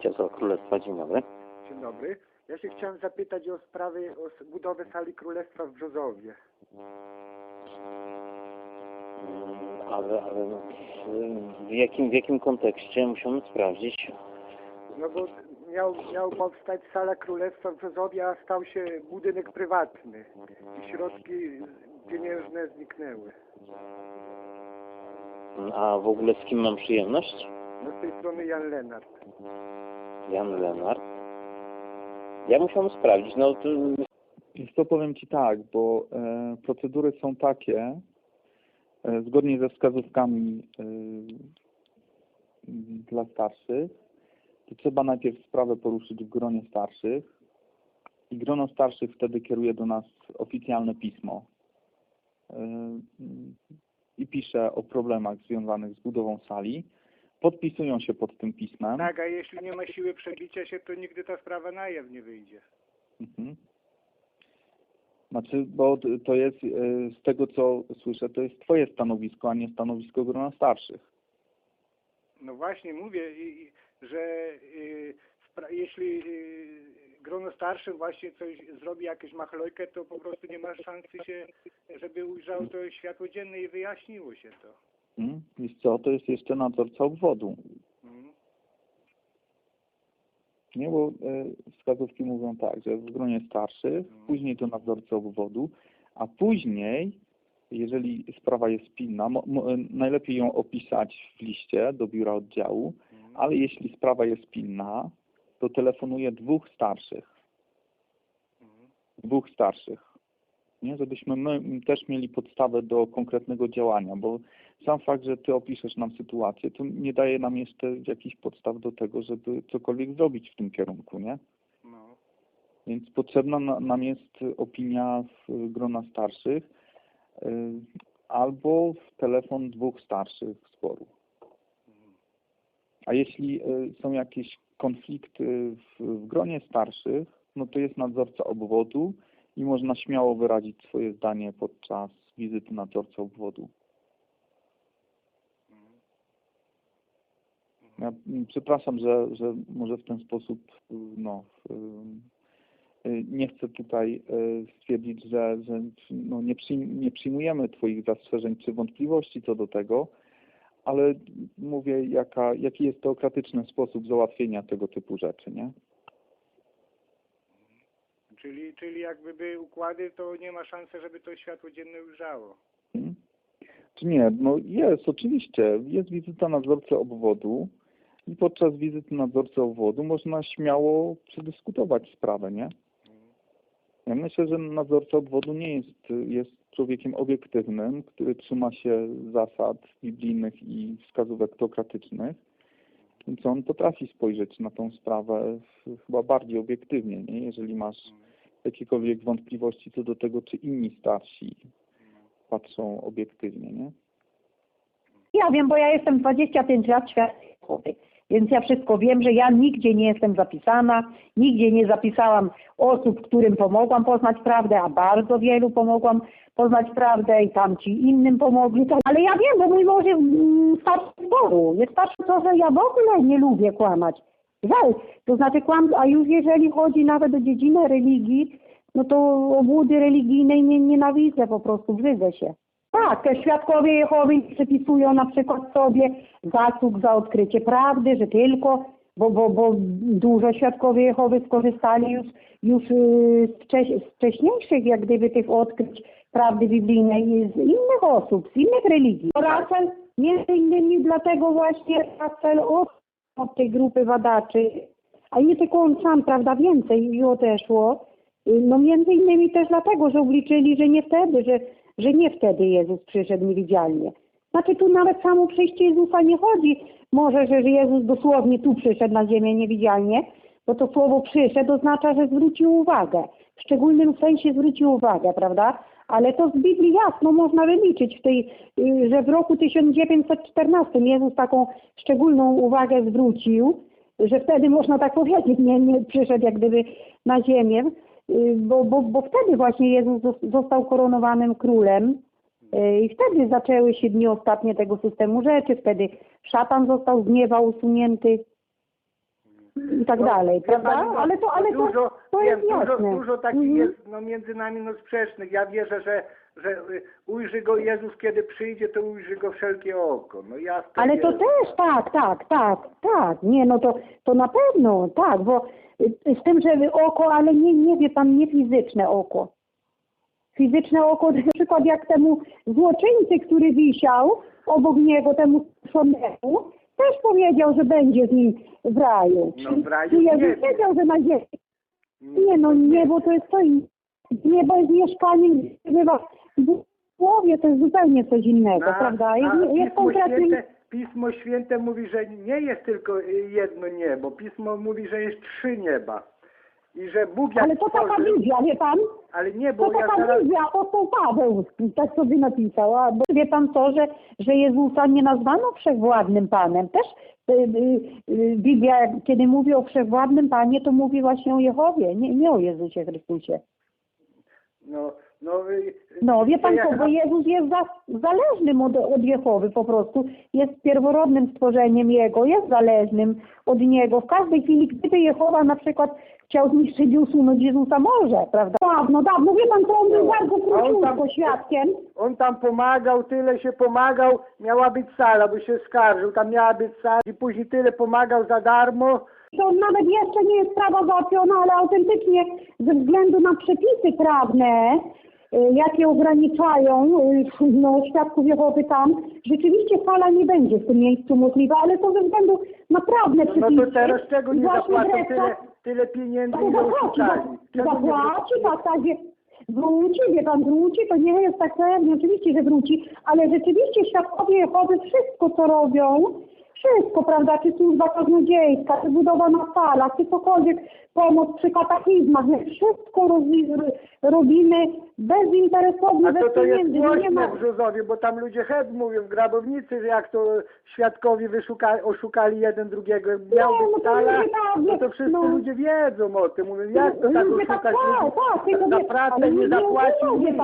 Ciasto Królestwa, dzień dobry. Dzień dobry. Ja się chciałem zapytać o sprawy, o budowę sali królestwa w Brzozowie. Mm, Ale, ale no, w, w, jakim, w jakim kontekście musimy sprawdzić? No bo miał, miał powstać sala królestwa w Brzozowie, a stał się budynek prywatny. I środki pieniężne zniknęły. Mm, A w ogóle z kim mam przyjemność? No z tej strony Jan Lenart. Jan Lenart. Ja musiałem sprawdzić, no to Wiesz co, powiem Ci tak, bo e, procedury są takie, e, zgodnie ze wskazówkami e, dla starszych, to trzeba najpierw sprawę poruszyć w gronie starszych i grono starszych wtedy kieruje do nas oficjalne pismo e, i pisze o problemach związanych z budową sali. Podpisują się pod tym pismem. Tak, a jeśli nie ma siły przebicia się, to nigdy ta sprawa na jaw nie wyjdzie. Mhm. Znaczy, bo to jest, e, z tego co słyszę, to jest Twoje stanowisko, a nie stanowisko grona starszych. No właśnie, mówię, że y, jeśli y, grono starszym właśnie coś zrobi, jakąś machlojkę, to po prostu nie ma szansy się, żeby ujrzało to światło dzienne i wyjaśniło się to. Wiesz co, to jest jeszcze nadzorca obwodu. Nie, bo e, wskazówki mówią tak, że w gronie starszych, później to nadzorca obwodu, a później, jeżeli sprawa jest pilna, e, najlepiej ją opisać w liście do biura oddziału, Mhm. ale jeśli sprawa jest pilna, to telefonuje dwóch starszych. Mhm. dwóch starszych. Nie, żebyśmy my też mieli podstawę do konkretnego działania, bo sam fakt, że ty opiszesz nam sytuację, to nie daje nam jeszcze jakichś podstaw do tego, żeby cokolwiek zrobić w tym kierunku, nie? No. Więc potrzebna na, nam jest opinia w grona starszych y, albo w telefon dwóch starszych zboru. Mhm. A jeśli y, są jakieś konflikty w, w gronie starszych, no to jest nadzorca obwodu i można śmiało wyrazić swoje zdanie podczas wizyty nadzorcy obwodu. Mhm. Ja mm, przepraszam, że, że może w ten sposób y, no, y, y, nie chcę tutaj y, stwierdzić, że, że no, nie, przyjm, nie przyjmujemy Twoich zastrzeżeń czy wątpliwości co do tego, ale mówię, jaka, jaki jest teokratyczny sposób załatwienia tego typu rzeczy, nie? Czyli, czyli jakby były układy, to nie ma szansy, żeby to światło dzienne ujrzało. Hmm? Czy nie? No jest, oczywiście. Jest wizyta nadzorcy obwodu i podczas wizyty nadzorcy obwodu można śmiało przedyskutować sprawę, nie? Ja myślę, że nadzorca obwodu nie jest, jest człowiekiem obiektywnym, który trzyma się zasad biblijnych i wskazówek teokratycznych, więc on potrafi spojrzeć na tą sprawę chyba bardziej obiektywnie, nie? Jeżeli masz jakiekolwiek wątpliwości co do tego, czy inni starsi patrzą obiektywnie, nie? Ja wiem, bo ja jestem 25 lat świadkowy, więc ja wszystko wiem, że ja nigdzie nie jestem zapisana, nigdzie nie zapisałam osób, którym pomogłam poznać prawdę, a bardzo wielu pomogłam poznać prawdę i tamci innym pomogli. Ale ja wiem, bo mój mąż jest mm, starszy zboru. Jest starszy to, że ja w ogóle nie lubię kłamać. Żal. To znaczy kłam, a już jeżeli chodzi nawet o dziedzinę religii, no to obłudy religijnej nie nienawidzę po prostu, brzydzę się. Tak, te świadkowie Jehowy przypisują na przykład sobie zasług za odkrycie prawdy, że tylko, bo, bo, bo dużo świadkowie Jehowy skorzystali już, już yy, z, wcześ, z wcześniejszych jak gdyby tych odkryć prawdy biblijnej z innych osób, z innych religii. Russell, między innymi dlatego właśnie Russell od tej grupy badaczy, a nie tylko on sam, prawda, więcej już odeszło, no między innymi też dlatego, że obliczyli, że nie wtedy, że, że nie wtedy Jezus przyszedł niewidzialnie. Znaczy tu nawet samo przyjście Jezusa nie chodzi, może, że Jezus dosłownie tu przyszedł na ziemię niewidzialnie, bo to słowo przyszedł oznacza, że zwrócił uwagę. W szczególnym sensie zwrócił uwagę, prawda? Ale to z Biblii jasno można wyliczyć, w tej, y, że w roku 1914 Jezus taką szczególną uwagę zwrócił, że wtedy można tak powiedzieć, nie, nie przyszedł jak gdyby na ziemię, y, bo, bo, bo wtedy właśnie Jezus zos- został koronowanym królem y, i wtedy zaczęły się dni ostatnie tego systemu rzeczy, wtedy szatan został z nieba usunięty. I tak dalej, Wie prawda? no, Ale to, ale dużo, to wiem, jest dużo, jasne. dużo takich Mhm. jest no, między nami no, sprzecznych. Ja wierzę, że, że y, ujrzy go Jezus, kiedy przyjdzie, to ujrzy go wszelkie oko. No ja Ale to też, tak, tak, tak, tak. Nie, no to, to na pewno, tak, bo y, z tym, że oko, ale nie, nie wie pan, nie fizyczne oko. Fizyczne oko, na przykład jak temu złoczyńcy, który wisiał obok niego, temu szonemu, też powiedział, że będzie z nim w raju. No, w raju Czy Jezus nie. wiedział, że na ziemi. Nie no, niebo to jest co innego. Niebo jest mieszkaniem, gdzie bywa w głowie, to jest zupełnie coś innego, prawda? a Jest, jest Pismo, konkretny... Święte, Pismo Święte mówi, że nie jest tylko y, jedno niebo. Pismo mówi, że jest trzy nieba. I że Bóg jak Ale to taka stworzył, wizja, wie pan? ale nie, To bo ja taka zaraz... wizja, apostoł Paweł tak sobie napisał. A bo wie pan to, że, że Jezusa nie nazwano wszechwładnym Panem. Też y, y, y, Biblia, kiedy mówi o wszechwładnym Panie, to mówi właśnie o Jehowie, nie, nie o Jezusie Chrystusie. No, no, y, No, wie pan co, bo Jezus jest za, zależnym od, od Jehowy po prostu. Jest pierworodnym stworzeniem Jego, jest zależnym od Niego. W każdej chwili, gdyby Jehowa na przykład chciał zniszczyć i usunąć Jezusa, może, prawda? Dawno, dawno, wie pan co, on był No, bardzo króciutko świadkiem. On tam pomagał, tyle się pomagał, miała być sala, bo się skarżył, tam miała być sala i później tyle pomagał za darmo. To nawet jeszcze nie jest sprawa załatwiona, ale autentycznie ze względu na przepisy prawne, y, jakie ograniczają y, no, świadków Jehowy tam, rzeczywiście sala nie będzie w tym miejscu możliwa, ale to ze względu na prawne No, przepisy. no to teraz czego nie zapłacą tyle, tyle pieniędzy, to ile zapłaci, nie zapłaci, tak, tak, wie- wróci, wie pan, wróci, to nie jest tak pewnie, oczywiście, że wróci, ale rzeczywiście świadkowie Jehowy wszystko, co robią, wszystko, prawda, czy służba kaznodziejska, czy budowa na falach, czy cokolwiek, pomoc przy kataklizmach, my wszystko robi, robimy bezinteresownie, A bez to to jest pieniędzy, no nie ma... w Brzozowie, bo tam ludzie chęt mówią, grabownicy, że jak to świadkowie wyszuka, oszukali jeden drugiego, miał no być to ludzie tak, no to wszyscy no. ludzie wiedzą o tym, mówią, jak to tak Ludzie tak, oszukać tak, ludzi, tak, tylko za pracę nie nie zapłacił nic,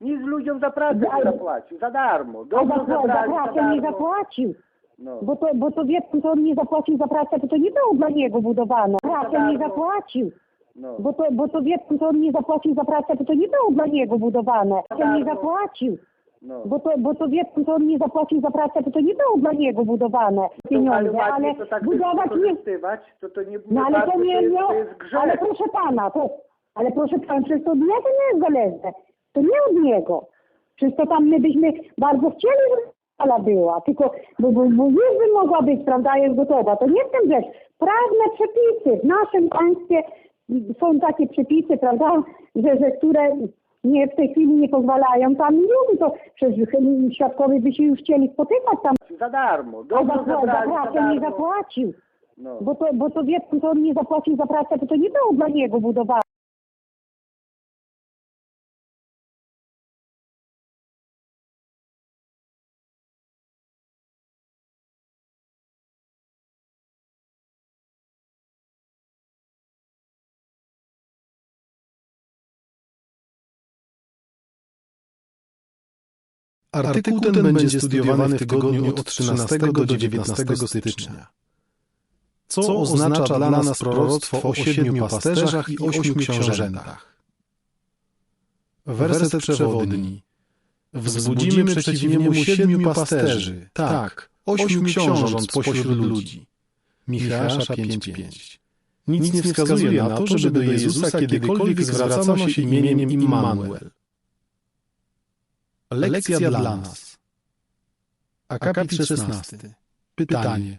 nic ludziom za pracę nie zapłacił, za darmo, dobrze za, pracę nie zapłacił. No. Bo to, bo to wie pan, on nie zapłacił za pracę, bo to nie było dla niego budowane. Pracę nie zapłacił. No. Bo to, bo to wie pan, on nie zapłacił za pracę, bo to nie było dla niego budowane. Pracę nie zapłacił. No. Bo to, bo to wie pan, on nie zapłacił za pracę, bo to nie było dla niego budowane pieniądze, ale, ale ładnie to tak budować nie... to to nie No ale to nie, ale proszę pana, to, ale proszę pana, przecież to od niego nie jest zależne. To nie od niego. Przecież to tam my byśmy bardzo chcieli, sala była, tylko, bo, bo, bo już by mogła być, prawda, jest gotowa. To nie w tym rzecz. Prawne przepisy w naszym państwie są takie przepisy, prawda, że, że które nie w tej chwili nie pozwalają tam ludzie, to przecież świadkowie by się już chcieli spotykać tam, Za darmo, dobrze za, za zabrali za pracę nie darmo. zapłacił. No. Bo to, bo to wie, to on nie zapłacił za pracę, bo to nie było dla niego budowane. Artykuł ten będzie studiowany w tygodniu od 13 do 19 stycznia. Co oznacza dla nas proroctwo o siedmiu pasterzach i ośmiu książętach? Werset przewodni. Wzbudzimy przeciw niemu siedmiu pasterzy, tak, ośmiu książąt pośród ludzi. Michała 5.5 Nic nie wskazuje na to, żeby do Jezusa kiedykolwiek zwracano się imieniem Immanuel. Lekcja dla nas. Akapit 16. Pytanie.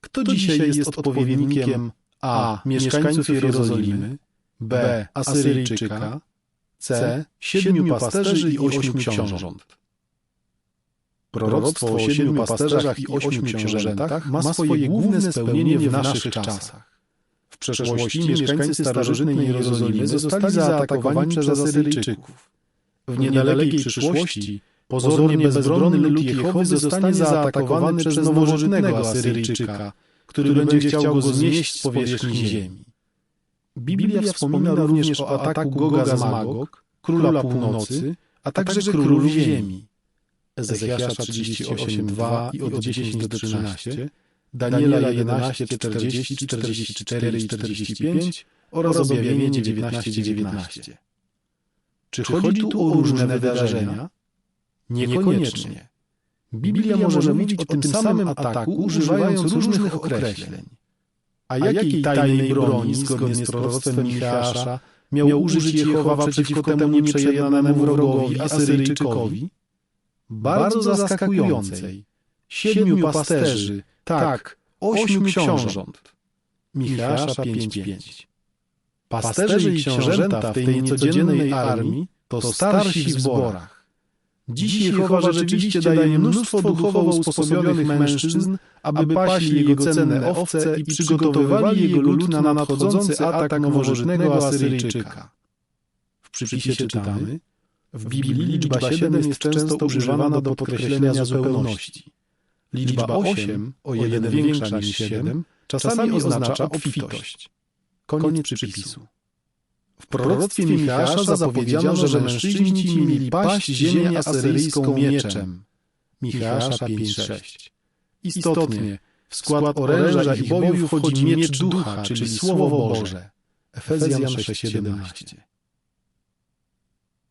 Kto dzisiaj jest odpowiednikiem A. Mieszkańców Jerozolimy, B. Asyryjczyka, C. Siedmiu pasterzy i ośmiu książąt? Proroctwo o siedmiu pasterzach i ośmiu książętach ma swoje główne spełnienie w naszych czasach. W przeszłości mieszkańcy starożytnej Jerozolimy zostali zaatakowani przez Asyryjczyków. W niedalekiej przyszłości pozornie bezbronny lud Jehowy zostanie zaatakowany przez nowożytnego Asyryjczyka, który będzie chciał go znieść z powierzchni ziemi. Biblia wspomina również o ataku Goga z Magog, króla północy, a także królów ziemi. Ezechiasza 38:2 i od 10 do 13, Daniela 11, 40, 44 i 45 oraz objawienie 19, 19. Czy chodzi tu o różne wydarzenia? Niekoniecznie. Biblia może mówić o tym samym ataku, używając różnych określeń. A jakiej tajnej broni, zgodnie z proroctwem Micheasza, miał użyć Jehowa przeciwko temu nieprzejednanemu wrogowi Asyryjczykowi? Bardzo zaskakującej. Siedmiu pasterzy, tak, ośmiu książąt. Micheasza 5.5 Pasterze i książęta w tej niecodziennej armii to starsi w zborach. Dziś Jehowa rzeczywiście daje mnóstwo duchowo usposobionych mężczyzn, aby paśli jego cenne owce i przygotowywali jego lud na nadchodzący atak nowożytnego Asyryjczyka. W przypisie czytamy, w Biblii liczba 7 jest często używana do podkreślenia zupełności. Liczba 8, o jeden większa niż 7, czasami oznacza obfitość. Koniec przypisu. W proroctwie Micheasza zapowiedziano, że mężczyźni ci mieli paść ziemię asyryjską mieczem. Micheasza 5.6 Istotnie, w skład oręża ich boju wchodzi miecz ducha, czyli Słowo Boże. Efezjan 6.17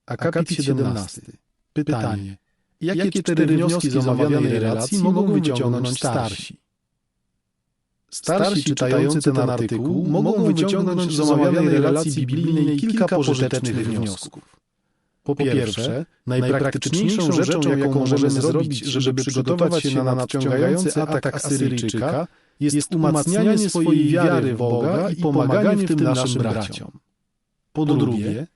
Akapit 17. Pytanie. Jakie cztery wnioski z omawianej relacji mogą wyciągnąć starsi? Starsi czytający ten artykuł mogą wyciągnąć z omawianej relacji biblijnej kilka pożytecznych wniosków. Po pierwsze, najpraktyczniejszą rzeczą, jaką możemy zrobić, żeby przygotować się na nadciągający atak Asyryjczyka, jest umacnianie swojej wiary w Boga i pomaganie w tym naszym braciom. Po drugie,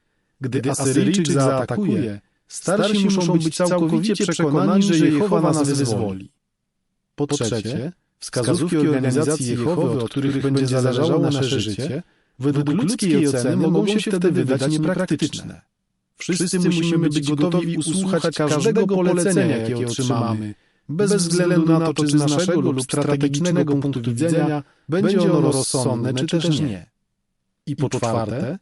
gdy Asyryjczyk zaatakuje, starsi muszą być całkowicie przekonani, że Jehowa nas wyzwoli. Po trzecie, wskazówki organizacji Jehowy, od których będzie zależało nasze życie, według ludzkiej oceny mogą się wtedy wydać niepraktyczne. Wszyscy musimy być gotowi usłuchać każdego polecenia, jakie otrzymamy, bez względu na to, czy z naszego lub strategicznego punktu widzenia będzie ono rozsądne, czy też nie. I po czwarte,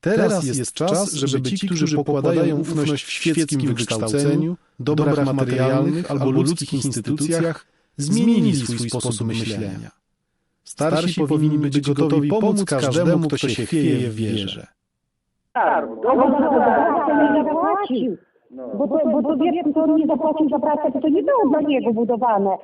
teraz jest czas, żeby ci, którzy pokładają ufność w świeckim wykształceniu, dobrach materialnych albo ludzkich instytucjach, zmienili swój sposób myślenia. Starsi powinni być gotowi pomóc każdemu, kto się chwieje w wierze. Tak, bo to nie zapłacił. Bo to, bo to wie, to on nie zapłacił za pracę, to to nie było dla niego budowane.